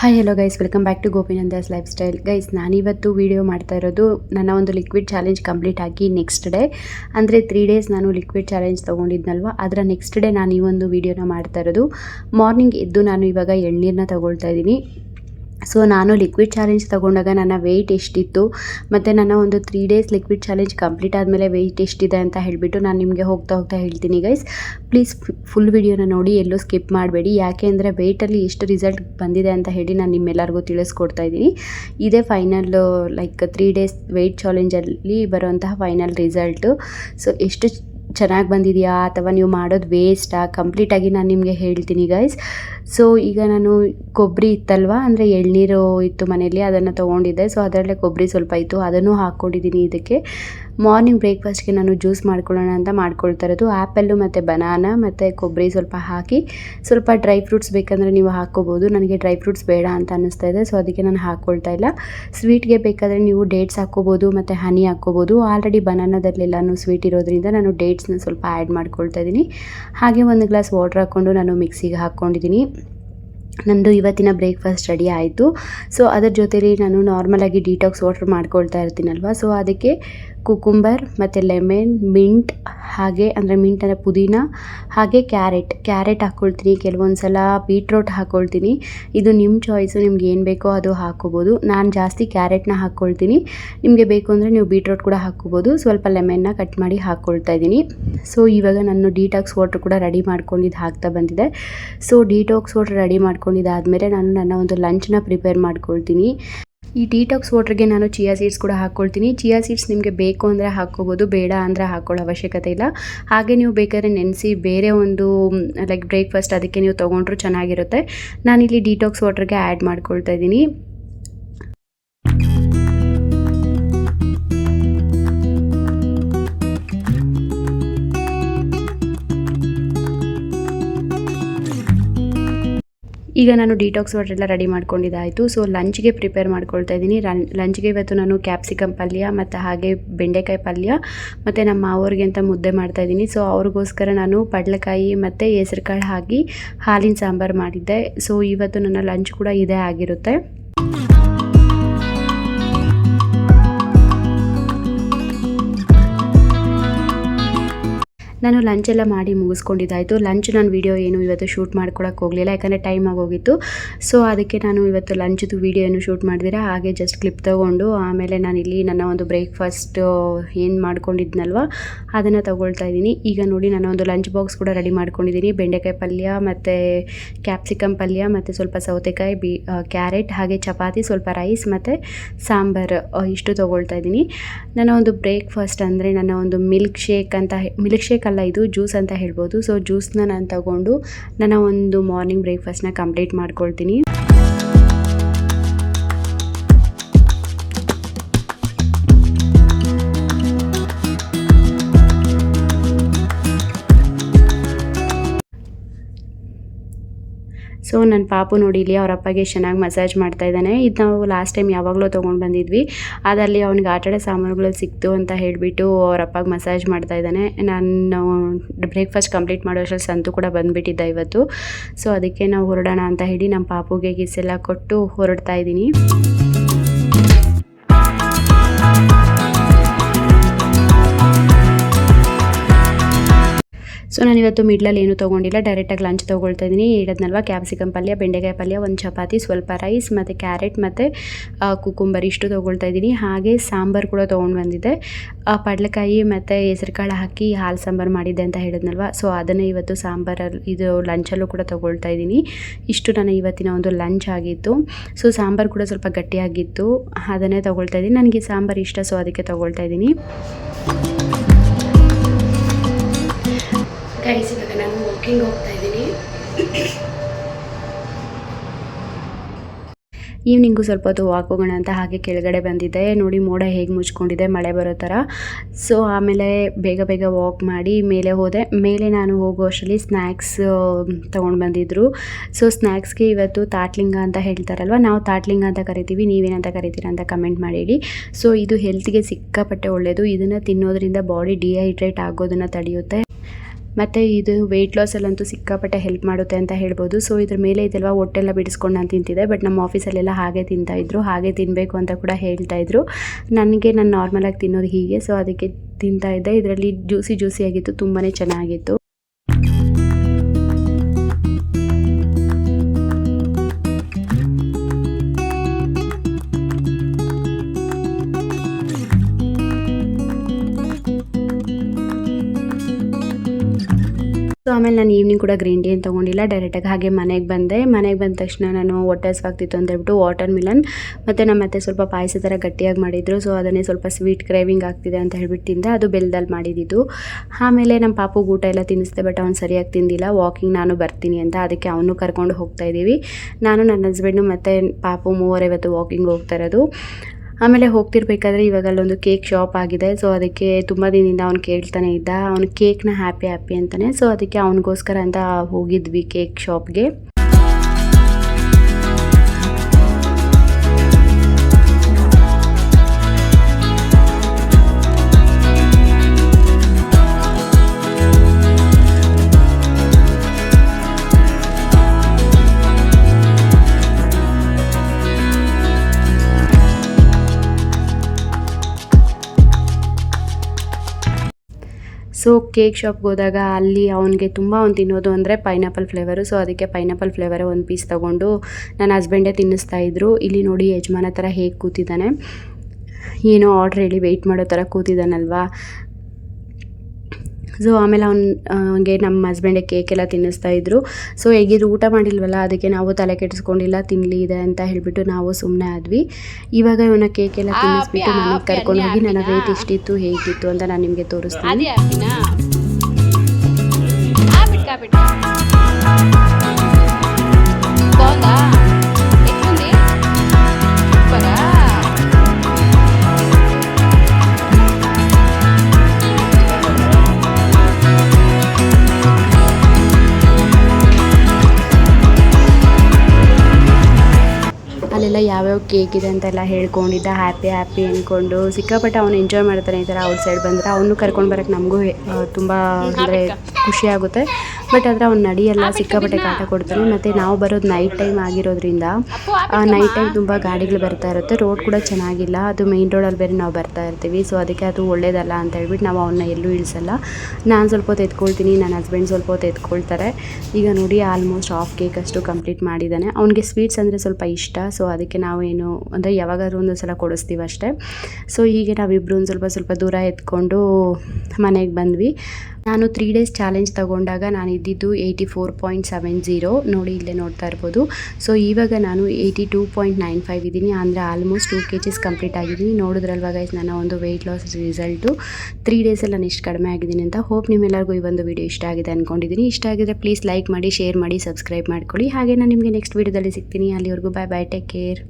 Hi hello guys welcome back to Gopinandas lifestyle guys ನಾನಿವತ್ತು video ಮಾಡ್ತಾ ಇರೋದು ನನ್ನ ಒಂದು ಲಿಕ್ವಿಡ್ ಚಾಲೆಂಜ್ ಕಂಪ್ಲೀಟ್ ಆಗಿ ನೆಕ್ಸ್ಟ್ ಡೇ ಅಂದರೆ ತ್ರೀ ಡೇಸ್ ನಾನು ಲಿಕ್ವಿಡ್ ಚಾಲೆಂಜ್ ತೊಗೊಂಡಿದ್ನಲ್ವ? ಅದರ ನೆಕ್ಸ್ಟ್ ಡೇ ನಾನು ಈ ಒಂದು ವೀಡಿಯೋನ ಮಾಡ್ತಾ ಇರೋದು. ಮಾರ್ನಿಂಗ್ ಎದ್ದು ನಾನು ಇವಾಗ ಎಳ್ನೀರನ್ನ ತೊಗೊಳ್ತಾ ಇದ್ದೀನಿ. ಸೊ ನಾನು ಲಿಕ್ವಿಡ್ ಚಾಲೆಂಜ್ ತೊಗೊಂಡಾಗ ನನ್ನ ವೆಯ್ಟ್ ಎಷ್ಟಿತ್ತು, ಮತ್ತು ನನ್ನ ಒಂದು three days liquid challenge complete ಆದಮೇಲೆ ವೆಯ್ಟ್ ಎಷ್ಟಿದೆ ಅಂತ ಹೇಳಿಬಿಟ್ಟು ನಾನು ನಿಮಗೆ ಹೋಗ್ತಾ ಹೋಗ್ತಾ ಹೇಳ್ತೀನಿ ಗೈಸ್ ಪ್ಲೀಸ್ ಫುಲ್ ವಿಡಿಯೋನ ನೋಡಿ, ಎಲ್ಲೂ ಸ್ಕಿಪ್ ಮಾಡಬೇಡಿ. ಯಾಕೆ ಅಂದರೆ ವೆಯ್ಟಲ್ಲಿ ಎಷ್ಟು ರಿಸಲ್ಟ್ ಬಂದಿದೆ ಅಂತ ಹೇಳಿ ನಾನು ನಿಮ್ಮೆಲ್ಲರಿಗೂ ತಿಳಿಸ್ಕೊಡ್ತಾ ಇದ್ದೀನಿ. ಇದೇ final like three days weight ಚಾಲೆಂಜಲ್ಲಿ ಬರುವಂತಹ ಫೈನಲ್ ರಿಸಲ್ಟು ಸೊ ಎಷ್ಟು ಚೆನ್ನಾಗಿ ಬಂದಿದೆಯಾ ಅಥವಾ ನೀವು ಮಾಡೋದು ವೇಸ್ಟಾ ಕಂಪ್ಲೀಟಾಗಿ ನಾನು ನಿಮಗೆ ಹೇಳ್ತೀನಿ ಗೈಸ್ ಸೊ ಈಗ ನಾನು ಕೊಬ್ಬರಿ ಇತ್ತಲ್ವ? ಅಂದರೆ ಎಳ್ನೀರು ಇತ್ತು ಮನೆಯಲ್ಲಿ, ಅದನ್ನು ತೊಗೊಂಡಿದ್ದೆ. ಸೊ ಅದರಲ್ಲೇ ಕೊಬ್ಬರಿ ಸ್ವಲ್ಪ ಇತ್ತು. ಅದನ್ನು ಹಾಕ್ಕೊಂಡಿದ್ದೀನಿ ಇದಕ್ಕೆ. ಮಾರ್ನಿಂಗ್ ಬ್ರೇಕ್ಫಾಸ್ಟ್ಗೆ ನಾನು ಜ್ಯೂಸ್ ಮಾಡ್ಕೊಳ್ಳೋಣ ಅಂತ ಮಾಡ್ಕೊಳ್ತಾ ಇರೋದು. ಆ್ಯಪಲ್ಲು ಮತ್ತು ಬನಾನ ಮತ್ತು ಕೊಬ್ಬರಿ ಸ್ವಲ್ಪ ಹಾಕಿ, ಸ್ವಲ್ಪ ಡ್ರೈ ಫ್ರೂಟ್ಸ್ ಬೇಕಂದರೆ ನೀವು ಹಾಕ್ಕೋಬೋದು. ನನಗೆ ಡ್ರೈ ಫ್ರೂಟ್ಸ್ ಬೇಡ ಅಂತ ಅನ್ನಿಸ್ತಾ ಇದೆ. ಸೊ ಅದಕ್ಕೆ ನಾನು ಹಾಕ್ಕೊಳ್ತಾ ಇಲ್ಲ. ಸ್ವೀಟ್ಗೆ ಬೇಕಾದರೆ ನೀವು ಡೇಟ್ಸ್ ಹಾಕ್ಕೋಬೋದು ಮತ್ತು ಹನಿ ಹಾಕ್ಕೋಬೋದು. ಆಲ್ರೆಡಿ ಬನಾನದಲ್ಲೆಲ್ಲನೂ ಸ್ವೀಟ್ ಇರೋದ್ರಿಂದ ನಾನು ಡೇಟ್ಸ್ನ ಸ್ವಲ್ಪ ಆ್ಯಡ್ ಮಾಡ್ಕೊಳ್ತಾ ಇದ್ದೀನಿ. ಹಾಗೆ ಒಂದು ಗ್ಲಾಸ್ ವಾಟ್ರ್ ಹಾಕ್ಕೊಂಡು ನಾನು ಮಿಕ್ಸಿಗೆ ಹಾಕ್ಕೊಂಡಿದ್ದೀನಿ. ನಂದು ಇವತ್ತಿನ ಬ್ರೇಕ್ಫಾಸ್ಟ್ ರೆಡಿ ಆಯಿತು. ಸೊ ಅದರ ಜೊತೇಲಿ ನಾನು ನಾರ್ಮಲಾಗಿ ಡಿಟಾಕ್ಸ್ ವಾಟರ್ ಮಾಡ್ಕೊಳ್ತಾ ಇರ್ತೀನಲ್ವ? ಸೊ ಅದಕ್ಕೆ ಕುಕುಂಬರ್ ಮತ್ತು ಲೆಮೆನ್ ಮಿಂಟ್ ಹಾಗೆ ಅಂದರೆ ಮಿಂಟ್ ಅಂದರೆ ಪುದೀನ, ಹಾಗೆ ಕ್ಯಾರೆಟ್ ಕ್ಯಾರೆಟ್ ಹಾಕ್ಕೊಳ್ತೀನಿ ಕೆಲವೊಂದು ಸಲ ಬೀಟ್ರೋಟ್ ಹಾಕ್ಕೊಳ್ತೀನಿ ಇದು ನಿಮ್ಮ ಚಾಯ್ಸು ನಿಮ್ಗೆ ಏನು ಬೇಕೋ ಅದು ಹಾಕ್ಕೋಬೋದು ನಾನು ಜಾಸ್ತಿ ಕ್ಯಾರೆಟ್ನ ಹಾಕ್ಕೊಳ್ತೀನಿ ನಿಮಗೆ ಬೇಕು ಅಂದರೆ ನೀವು ಬೀಟ್ರೋಟ್ ಕೂಡ ಹಾಕ್ಕೋಬೋದು. ಸ್ವಲ್ಪ ಲೆಮೆನ್ನ ಕಟ್ ಮಾಡಿ ಹಾಕ್ಕೊಳ್ತಾ ಇದ್ದೀನಿ. ಸೊ ಇವಾಗ ನಾನು ಡಿಟಾಕ್ಸ್ ವಾಟ್ರ್ ಕೂಡ ರೆಡಿ ಮಾಡ್ಕೊಂಡಿದ್ದು ಹಾಕ್ತಾ ಬಂದಿದೆ. ಸೊ ಡಿಟಾಕ್ಸ್ ವಾಟ್ರ್ ರೆಡಿ ಮಾಡ್ಕೊಂಡಿದ್ದಾದಮೇಲೆ ನಾನು ನನ್ನ ಒಂದು ಲಂಚ್ನ ಪ್ರಿಪೇರ್ ಮಾಡ್ಕೊಳ್ತೀನಿ. ಈ ಡಿಟಾಕ್ಸ್ ವಾಟ್ರಿಗೆ ನಾನು ಚಿಯಾ ಸೀಡ್ಸ್ ಕೂಡ ಹಾಕ್ಕೊಳ್ತೀನಿ ಚಿಯಾ ಸೀಡ್ಸ್ ನಿಮಗೆ ಬೇಕು ಅಂದರೆ ಹಾಕ್ಕೋಬೋದು, ಬೇಡ ಅಂದರೆ ಹಾಕ್ಕೊಳ್ಳೋ ಅವಶ್ಯಕತೆ ಇಲ್ಲ. ಹಾಗೆ ನೀವು ಬೇಕಾದ್ರೆ ನೆನೆಸಿ ಬೇರೆ ಒಂದು ಲೈಕ್ ಬ್ರೇಕ್ಫಾಸ್ಟ್ ಅದಕ್ಕೆ ನೀವು ತೊಗೊಂಡ್ರೂ ಚೆನ್ನಾಗಿರುತ್ತೆ. ನಾನಿಲ್ಲಿ ಡಿಟಾಕ್ಸ್ ವಾಟ್ರಿಗೆ ಆ್ಯಡ್ ಮಾಡ್ಕೊಳ್ತಾ ಇದ್ದೀನಿ. ಈಗ ನಾನು ಡಿಟಾಕ್ಸ್ ವಾಟರ್ ಎಲ್ಲ ರೆಡಿ ಮಾಡ್ಕೊಂಡಿದ್ದಾಯಿತು. ಸೊ ಲಂಚ್ಗೆ ಪ್ರಿಪೇರ್ ಮಾಡ್ಕೊಳ್ತಾ ಇದ್ದೀನಿ. ಲಂಚ್ಗೆ ಇವತ್ತು ನಾನು ಕ್ಯಾಪ್ಸಿಕಮ್ ಪಲ್ಯ ಮತ್ತು ಹಾಗೆ ಬೆಂಡೆಕಾಯಿ ಪಲ್ಯ ಮತ್ತು ನಮ್ಮ ಮಾವರಿಗೆ ಅಂತ ಮುದ್ದೆ ಮಾಡ್ತಾ ಇದ್ದೀನಿ. ಸೊ ಅವ್ರಿಗೋಸ್ಕರ ನಾನು ಪಡ್ಲಕಾಯಿ ಮತ್ತು ಹೆಸ್ರು ಕಾಳು ಹಾಕಿ ಹಾಲಿನ ಸಾಂಬಾರು ಮಾಡಿದ್ದೆ. ಸೊ ಇವತ್ತು ನನ್ನ ಲಂಚ್ ಕೂಡ ಇದೇ ಆಗಿರುತ್ತೆ. ನಾನು ಲಂಚ್ ಎಲ್ಲ ಮಾಡಿ ಮುಗಿಸ್ಕೊಂಡಿದ್ದಾಯಿತು. ಲಂಚ್ ನಾನು ವೀಡಿಯೋ ಏನು ಇವತ್ತು ಶೂಟ್ ಮಾಡ್ಕೊಳಕ್ಕೆ ಹೋಗಲಿಲ್ಲ, ಯಾಕಂದರೆ ಟೈಮ್ ಆಗೋಗಿತ್ತು. ಸೊ ಅದಕ್ಕೆ ನಾನು ಇವತ್ತು ಲಂಚ್ದು ವೀಡಿಯೋ ಏನು ಶೂಟ್ ಮಾಡಿದಿರ, ಹಾಗೆ ಜಸ್ಟ್ ಕ್ಲಿಪ್ ತೊಗೊಂಡು ಆಮೇಲೆ ನಾನು ಇಲ್ಲಿ ನನ್ನ ಒಂದು ಬ್ರೇಕ್ಫಾಸ್ಟ್ ಏನು ಮಾಡ್ಕೊಂಡಿದ್ನಲ್ವ, ಅದನ್ನು ತೊಗೊಳ್ತಾ ಇದ್ದೀನಿ. ಈಗ ನೋಡಿ ನಾನು ಒಂದು ಲಂಚ್ ಬಾಕ್ಸ್ ಕೂಡ ರೆಡಿ ಮಾಡ್ಕೊಂಡಿದ್ದೀನಿ. ಬೆಂಡೆಕಾಯಿ ಪಲ್ಯ ಮತ್ತು ಕ್ಯಾಪ್ಸಿಕಮ್ ಪಲ್ಯ ಮತ್ತು ಸ್ವಲ್ಪ ಸೌತೆಕಾಯಿ, ಬಿ ಕ್ಯಾರೆಟ್ ಹಾಗೆ ಚಪಾತಿ, ಸ್ವಲ್ಪ ರೈಸ್ ಮತ್ತು ಸಾಂಬಾರು ಇಷ್ಟು ತೊಗೊಳ್ತಾ ಇದ್ದೀನಿ. ನನ್ನ ಒಂದು ಬ್ರೇಕ್ಫಾಸ್ಟ್ ಅಂದರೆ ನನ್ನ ಒಂದು ಮಿಲ್ಕ್ ಶೇಕ್ ಅಂತ ಮಿಲ್ಕ್ ಶೇಕ್ ಅಲ್ಲ ಇದು ಜ್ಯೂಸ್ ಅಂತ ಹೇಳ್ಬೋದು. ಸೊ ಜ್ಯೂಸ್ನ ನಾನು ತಗೊಂಡು, ನನ್ನ ಒಂದು ಮಾರ್ನಿಂಗ್ ಬ್ರೇಕ್ಫಾಸ್ಟ್ನ ಕಂಪ್ಲೀಟ್ ಮಾಡ್ಕೊಳ್ತೀನಿ. ಸೊ ನನ್ನ ಪಾಪು ನೋಡಿ ಇಲ್ಲಿ ಅವ್ರ ಅಪ್ಪಗೆ ಚೆನ್ನಾಗಿ ಮಸಾಜ್ ಮಾಡ್ತಾ ಇದ್ದಾನೆ. ಇದು ನಾವು ಲಾಸ್ಟ್ ಟೈಮ್ ಯಾವಾಗಲೂ ತೊಗೊಂಡು ಬಂದಿದ್ವಿ. ಅದರಲ್ಲಿ ಅವ್ನಿಗೆ ಆಟಾಡೋ ಸಾಮಾನುಗಳು ಸಿಕ್ತು ಅಂತ ಹೇಳಿಬಿಟ್ಟು ಅವ್ರ ಅಪ್ಪಗೆ ಮಸಾಜ್ ಮಾಡ್ತಾ ಇದ್ದಾನೆ. ನಾನು ಬ್ರೇಕ್ಫಾಸ್ಟ್ ಕಂಪ್ಲೀಟ್ ಮಾಡೋ ಸಂತು ಕೂಡ ಬಂದುಬಿಟ್ಟಿದ್ದ ಇವತ್ತು. ಸೊ ಅದಕ್ಕೆ ನಾವು ಹೊರಡೋಣ ಅಂತ ಹೇಳಿ ನಮ್ಮ ಪಾಪುಗೆ ಗೀಸೆಲ್ಲ ಕೊಟ್ಟು ಹೊರಡ್ತಾ ಇದ್ದೀನಿ. ಸೊ, ನಾನು ಇವತ್ತು ಮಿಡ್ಲಲ್ಲಿ ಏನು ತೊಗೊಂಡಿಲ್ಲ. ಡೈರೆಕ್ಟಾಗಿ ಲಂಚ್ ತೊಗೊಳ್ತಾ ಇದ್ದೀನಿ. ಹೇಳಿದ್ನಲ್ವ? ಕ್ಯಾಪ್ಸಿಕಮ್ ಪಲ್ಯ, ಬೆಂಡೆಕಾಯಿ ಪಲ್ಯ, ಒಂದು ಚಪಾತಿ, ಸ್ವಲ್ಪ ರೈಸ್ ಮತ್ತು ಕ್ಯಾರೆಟ್ ಮತ್ತು ಕುಕುಂಬರ್ ಇಷ್ಟು ತೊಗೊಳ್ತಾ ಇದ್ದೀನಿ. ಹಾಗೆ ಸಾಂಬಾರು ಕೂಡ ತೊಗೊಂಡು ಬಂದಿದ್ದೆ. ಪಡ್ಲಕಾಯಿ ಮತ್ತು ಹೆಸರುಕಾಳು ಹಾಕಿ ಹಾಲು ಸಾಂಬಾರು ಮಾಡಿದ್ದೆ ಅಂತ ಹೇಳಿದ್ನಲ್ವ? ಸೊ, ಅದನ್ನೇ ಇವತ್ತು ಸಾಂಬಾರಲ್ಲಿ ಇದು ಲಂಚಲ್ಲೂ ಕೂಡ ತೊಗೊಳ್ತಾ ಇದ್ದೀನಿ. ಇಷ್ಟು ನಾನು ಇವತ್ತಿನ ಒಂದು ಲಂಚ್ ಆಗಿತ್ತು. ಸೊ, ಸಾಂಬಾರು ಕೂಡ ಸ್ವಲ್ಪ ಗಟ್ಟಿಯಾಗಿತ್ತು ಅದನ್ನೇ ತೊಗೊಳ್ತಾ ಇದ್ದೀನಿ. ನನಗೆ ಸಾಂಬಾರು ಇಷ್ಟ, ಸೊ, ಅದಕ್ಕೆ ತೊಗೊಳ್ತಾ ಇದ್ದೀನಿ. ಗೈಸ್ ಇವಾಗ ನಾನು ವಾಕಿಂಗ್ ಹೋಗ್ತಾ ಇದ್ದೀನಿ. ಈವ್ನಿಂಗು ಸ್ವಲ್ಪ ಹೊತ್ತು ವಾಕ್ ಹೋಗೋಣ ಅಂತ ಹಾಗೆ ಕೆಳಗಡೆ ಬಂದಿದ್ದೆ. ನೋಡಿ, ಮೋಡ ಹೇಗೆ ಮುಚ್ಕೊಂಡಿದೆ, ಮಳೆ ಬರೋ ಥರ. ಸೊ ಆಮೇಲೆ ಬೇಗ ಬೇಗ ವಾಕ್ ಮಾಡಿ ಮೇಲೆ ಹೋದೆ. ಮೇಲೆ ನಾನು ಹೋಗುವಷ್ಟರಲ್ಲಿ ಸ್ನ್ಯಾಕ್ಸ್ ತೊಗೊಂಡು ಬಂದಿದ್ದರು ಸೊ ಸ್ನ್ಯಾಕ್ಸ್ಗೆ ಇವತ್ತು ತಾಟ್ಲಿಂಗ ಅಂತ ಹೇಳ್ತಾರಲ್ವ? ನಾವು ತಾಟ್ಲಿಂಗ ಅಂತ ಕರಿತೀವಿ, ನೀವೇನಂತ ಕರಿತೀರ ಅಂತ ಕಮೆಂಟ್ ಮಾಡಿ ಸೊ ಇದು ಹೆಲ್ತ್ಗೆ ಸಿಕ್ಕಾಪಟ್ಟೆ ಒಳ್ಳೆಯದು ಇದನ್ನು ತಿನ್ನೋದ್ರಿಂದ ಬಾಡಿ ಡಿಹೈಡ್ರೇಟ್ ಆಗೋದನ್ನು ತಡೆಯುತ್ತೆ. ಮತ್ತು ಇದು ವೆಯ್ಟ್ ಲಾಸಲ್ಲಂತೂ ಸಿಕ್ಕಾಪಟ್ಟೆ ಹೆಲ್ಪ್ ಮಾಡುತ್ತೆ ಅಂತ ಹೇಳ್ಬೋದು. ಸೊ ಇದ್ರ ಮೇಲೆ ಇದೆಲ್ಲ ಹೊಟ್ಟೆಲ್ಲ ಬಿಡಿಸ್ಕೊಂಡು ನಾನು ತಿಂತಿದ್ದೆ ಬಟ್ ನಮ್ಮ ಆಫೀಸಲ್ಲೆಲ್ಲ ಹಾಗೆ ತಿಂತಾಯಿದ್ರು ಹಾಗೆ ತಿನ್ನಬೇಕು ಅಂತ ಕೂಡ ಹೇಳ್ತಾ ಇದ್ರು. ನನಗೆ ನಾನು ನಾರ್ಮಲಾಗಿ ತಿನ್ನೋದು ಹೀಗೆ ಸೊ ಅದಕ್ಕೆ ತಿಂತಾ ಇದ್ದೆ. ಇದರಲ್ಲಿ ಜ್ಯೂಸಿ ಜ್ಯೂಸಿಯಾಗಿತ್ತು ತುಂಬಾ ಚೆನ್ನಾಗಿತ್ತು. ಆಮೇಲೆ ನಾನು ಈವ್ನಿಂಗ್ ಕೂಡ ಗ್ರೀನ್ ಟೀ ಏನು ತೊಗೊಂಡಿಲ್ಲ. ಡೈರೆಕ್ಟಾಗಿ ಹಾಗೆ ಮನೆಗೆ ಬಂದೆ. ಮನೆಗೆ ಬಂದ ತಕ್ಷಣ ನಾನು ಹೊಟ್ಟೆ ಹಸ್ವಾಗ್ತಿತ್ತು ಅಂತ ಹೇಳ್ಬಿಟ್ಟು ವಾಟರ್ ಮಿಲನ್ ಮತ್ತು ನಮ್ಮ ಮತ್ತೆ ಸ್ವಲ್ಪ ಪಾಯಸ ಥರ ಗಟ್ಟಿಯಾಗಿ ಮಾಡಿದ್ರು. ಸೊ ಅದನ್ನೇ ಸ್ವಲ್ಪ ಸ್ವೀಟ್ ಕ್ರೇವಿಂಗ್ ಆಗ್ತಿದೆ ಅಂತ ಹೇಳ್ಬಿಟ್ಟು ತಿಂದೆ. ಅದು ಬೆಲ್ದಲ್ಲಿ ಮಾಡಿದ್ದು ಆಮೇಲೆ ನಮ್ಮ ಪಾಪುಗೆ ಊಟ ಎಲ್ಲ ತಿನ್ನಿಸ್ದೆ ಬಟ್ ಅವ್ನು ಸರಿಯಾಗಿ ತಿಂದಿಲ್ಲ. ವಾಕಿಂಗ್ ನಾನು ಬರ್ತೀನಿ ಅಂತ ಅದಕ್ಕೆ ಅವನು ಕರ್ಕೊಂಡು ಹೋಗ್ತಾ ಇದ್ದೀವಿ ನಾನು ನನ್ನ ಹಸ್ಬೆಂಡು ಮತ್ತು ಪಾಪು ಮೂವರೈವತ್ತು ವಾಕಿಂಗ್ ಹೋಗ್ತಾ ಇರೋದು. ಆಮೇಲೆ ಹೋಗ್ತಿರ್ಬೇಕಾದ್ರೆ ಇವಾಗ ಅಲ್ಲೊಂದು ಕೇಕ್ ಶಾಪ್ ಆಗಿದೆ. ಸೊ ಅದಕ್ಕೆ ತುಂಬ ದಿನದಿಂದ ಅವ್ನು ಕೇಳ್ತಾನೆ ಇದ್ದ. ಅವನು ಕೇಕ್ನ ಹ್ಯಾಪಿ ಹ್ಯಾಪಿ ಅಂತಾನೆ. ಸೊ ಅದಕ್ಕೆ ಅವನಿಗೋಸ್ಕರ ಅಂತ ಹೋಗಿದ್ವಿ ಕೇಕ್ ಶಾಪ್ಗೆ ಸೊ ಕೇಕ್ ಶಾಪ್ಗೆ ಹೋದಾಗ ಅಲ್ಲಿ ಅವನಿಗೆ ತುಂಬ ಅವ್ನು ತಿನ್ನೋದು ಅಂದರೆ ಪೈನಾಪಲ್ ಫ್ಲೇವರು ಸೊ ಅದಕ್ಕೆ ಪೈನಾಪಲ್ ಫ್ಲೇವರೇ ಒಂದು ಪೀಸ್ ತೊಗೊಂಡು ನನ್ನ ಹಸ್ಬೆಂಡೇ ತಿನ್ನಿಸ್ತಾ ಇದ್ರು. ಇಲ್ಲಿ ನೋಡಿ ಯಜಮಾನ ಥರ ಹೇಗೆ ಕೂತಿದ್ದಾನೆ. ಏನೋ ಆರ್ಡ್ರ್ ಹೇಳಿ ವೆಯ್ಟ್ ಮಾಡೋ ಥರ ಕೂತಿದ್ದಾನಲ್ವಾ? ಸೊ ಆಮೇಲೆ ಅವ್ನು ಹಂಗೆ ನಮ್ಮ ಹಸ್ಬೆಂಡಿಗೆ ಕೇಕ್ ಎಲ್ಲ ತಿನ್ನಿಸ್ತಾ ಇದ್ರು. ಸೊ ಹೇಗಿದ್ರು ಊಟ ಮಾಡಿಲ್ವಲ್ಲ ಅದಕ್ಕೆ ನಾವು ತಲೆ ಕೆಡಿಸ್ಕೊಂಡಿಲ್ಲ ತಿನ್ಲಿ ಇದೆ ಅಂತ ಹೇಳಿಬಿಟ್ಟು ನಾವು ಸುಮ್ಮನೆ ಆದ್ವಿ. ಇವಾಗ ಇವನ ಕೇಕ್ ಎಲ್ಲ ತಿನ್ನಿಸ್ಬಿಟ್ಟು ನನಗೆ ಕರ್ಕೊಂಡು ಹೋಗಿ ನನ್ನ ರೇಟ್ ಎಷ್ಟಿತ್ತು ಹೇಗಿತ್ತು ಅಂತ ನಾನು ನಿಮಗೆ ತೋರಿಸ್ತೀನಿ. ಅಲ್ಲೆಲ್ಲ ಯಾವ್ಯಾವ ಕೇಕ್ ಇದೆ ಅಂತೆಲ್ಲ ಹೇಳ್ಕೊಂಡಿದ್ದ ಹ್ಯಾಪಿ ಹ್ಯಾಪಿ ಅಂದ್ಕೊಂಡು ಸಿಕ್ಕಾಪಟ್ಟೆ ಅವನು ಎಂಜಾಯ್ ಮಾಡ್ತಾನೆ ಈ ಥರ ಔಟ್ ಸೈಡ್ ಬಂದರೆ. ಅವನು ಕರ್ಕೊಂಡು ಬರೋಕ್ಕೆ ನಮಗೂ ತುಂಬ ಅಂದರೆ ಖುಷಿ ಆಗುತ್ತೆ. ಬಟ್ ಆದರೆ ಅವ್ನು ನಡಿಯೆಲ್ಲ ಸಿಕ್ಕಾಪಟ್ಟೆ ಕಾಟ ಕೊಡ್ತಾನೆ. ಮತ್ತು ನಾವು ಬರೋದು ನೈಟ್ ಟೈಮ್ ಆಗಿರೋದ್ರಿಂದ ನೈಟ್ ಟೈಮ್ ತುಂಬ ಗಾಡಿಗಳು ಬರ್ತಾ ಇರುತ್ತೆ. ರೋಡ್ ಕೂಡ ಚೆನ್ನಾಗಿಲ್ಲ. ಅದು ಮೈನ್ ರೋಡಲ್ಲಿ ಬೇರೆ ನಾವು ಬರ್ತಾ ಇರ್ತೀವಿ. ಸೊ ಅದಕ್ಕೆ ಅದು ಒಳ್ಳೇದಲ್ಲ ಅಂತ ಹೇಳ್ಬಿಟ್ಟು ನಾವು ಅವನ್ನ ಎಲ್ಲೂ ಇಳಿಸಲ್ಲ. ನಾನು ಸ್ವಲ್ಪ ಹೊತ್ತು ಎತ್ಕೊಳ್ತೀನಿ. ನನ್ನ ಹಸ್ಬೆಂಡ್ ಸ್ವಲ್ಪ ಹೊತ್ತು ಎತ್ಕೊಳ್ತಾರೆ. ಈಗ ನೋಡಿ ಆಲ್ಮೋಸ್ಟ್ ಹಾಫ್ ಕೇಕ್ ಅಷ್ಟು ಕಂಪ್ಲೀಟ್ ಮಾಡಿದ್ದಾನೆ. ಅವ್ನಿಗೆ ಸ್ವೀಟ್ಸ್ ಅಂದರೆ ಸ್ವಲ್ಪ ಇಷ್ಟ. ಸೊ ಅದಕ್ಕೆ ನಾವು ಏನು ಅಂದರೆ ಯಾವಾಗಾದ್ರೂ ಒಂದು ಸಲ ಕೊಡಿಸ್ತೀವಿ ಅಷ್ಟೇ. ಸೊ ಹೀಗೆ ನಾವಿಬ್ಬರು ಒಂದು ಸ್ವಲ್ಪ ಸ್ವಲ್ಪ ದೂರ ಎತ್ಕೊಂಡು ಮನೆಗೆ ಬಂದ್ವಿ. ನಾನು ತ್ರೀ ಡೇಸ್ ಚಾಲೆಂಜ್ ತಗೊಂಡಾಗ ನಾನು ಇದ್ದಿದ್ದು eighty four point seven zero ನೋಡಿ, ಇಲ್ಲೇ ನೋಡ್ತಾ ಇರ್ಬೋದು. ಸೊ ಇವಾಗ ನಾನು eighty two point nine five ಇದ್ದೀನಿ. ಅಂದರೆ almost two K Gs complete ಆಗಿದ್ದೀನಿ ನೋಡಿದ್ರಲ್ವಾಗ ನನ್ನ ಒಂದು ವೆಯ್ಟ್ ಲಾಸ್ ರಿಸಲ್ಟು ತ್ರೀ ಡೇಸಲ್ಲಿ ನಾನು ಇಷ್ಟು ಕಡಿಮೆ ಆಗಿದ್ದೀನಿ ಅಂತ ಹೋಪ್ ನಿಮ್ಮೆಲ್ಲರಿಗೂ ಈ ಒಂದು ವಿಡಿಯೋ ಇಷ್ಟ ಆಗಿದೆ ಅಂದ್ಕೊಂಡಿದ್ದೀನಿ ಇಷ್ಟ ಆಗಿದ್ರೆ ಪ್ಲೀಸ್ ಲೈಕ್ ಮಾಡಿ ಶೇರ್ ಮಾಡಿ ಸಬ್ಸ್ಕ್ರೈಬ್ ಮಾಡ್ಕೊಳ್ಳಿ. ಹಾಗೆ ನಾನು ನಿಮಗೆ ನೆಕ್ಸ್ಟ್ ವೀಡಿಯೋದಲ್ಲಿ ಸಿಗ್ತೀನಿ. ಅಲ್ಲಿವರೆಗೂ ಬೈ ಬೈ ಟೇಕ್ ಕೇರ್